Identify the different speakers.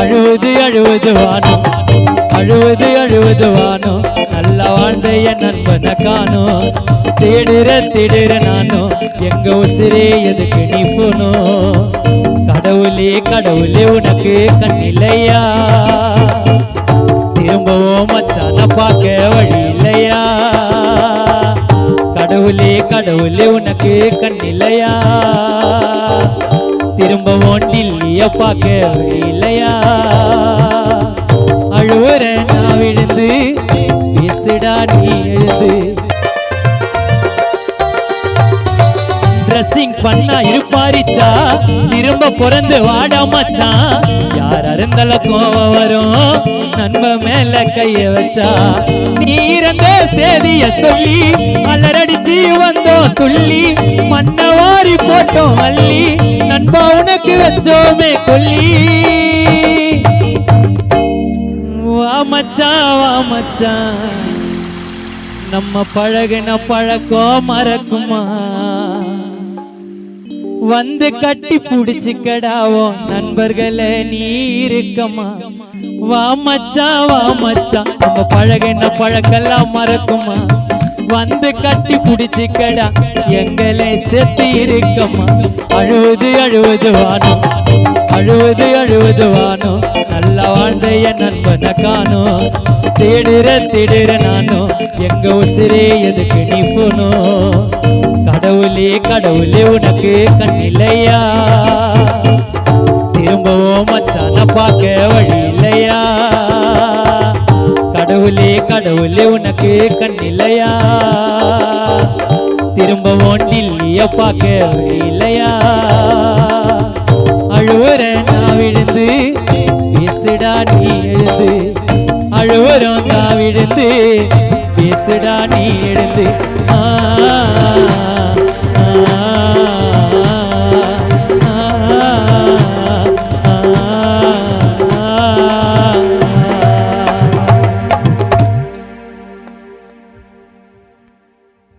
Speaker 1: அழுவது அழுவது வானம். அழுவது அழுவது வானம். நல்லா வாழ்ந்த என் நண்பனை காணோம். தேடுற தேடுற நானும் எங்க உசிரே எதுக்கு நீ போனோம் கடவுளே கடவுளே உனக்கு கண்ணில்லையா? திரும்பவும் மச்சான பார்க்க வழி இல்லையா கடவுளே கடவுளே உனக்கு கண்ணில்லையா? திரும்ப டில்லிய பார்க்க இல்லையா? அழுவுற நான் விழுந்து பேசுடா நீ எழுந்து. ட்ரெஸ்ஸிங் பண்ணா இருப்பாரிச்சா திரும்ப பிறந்து வாடா மச்சான் யார் அருந்தல கோவம் வரும் நண்ப மேல கைய வச்சா. நீ இறந்த சேதிய சொல்லி அலரடிச்சு வந்தோம் துள்ளி மண்ண வாரி போட்டோம் அள்ளி நண்பா உனக்கு வச்சோமே கொல்லி. வாமச்சா வாமச்சா நம்ம பழகின பழக்கம் மறக்குமா? வந்து கட்டி புடிச்சுக்கடாவோ நண்பர்களே நீ இருக்கமா வா மச்சா வா மச்சா நம்ம பழகின பழக்கெல்லாம் மறக்குமா வந்து கட்டி புடிச்சுக்கடா எங்களை செத்து இருக்கமா அழுவது அழுவது வானோ அழுவது அழுவது வானோ நல்லா வாழ்ந்த என் நண்பனை காணோம். தேடுற தேடுற நானும் எங்க உசிரே எதுக்கு நீ போனோம் கடவுளே உனக்கு கண்ணில்லையா திரும்பவும் மச்சான பார்க்க வழி இல்லையா? கடவுளே கடவுளே உனக்கு கண்ணில்லையா திரும்பவும் டில்லிய பார்க்க வழி இல்லையா? அழுவுற நான் விழுந்து பேசுடா நீ எழுந்து. அழுவுறோம் நான் விழுந்து பேசுடா நீ எழுந்து. ஆ.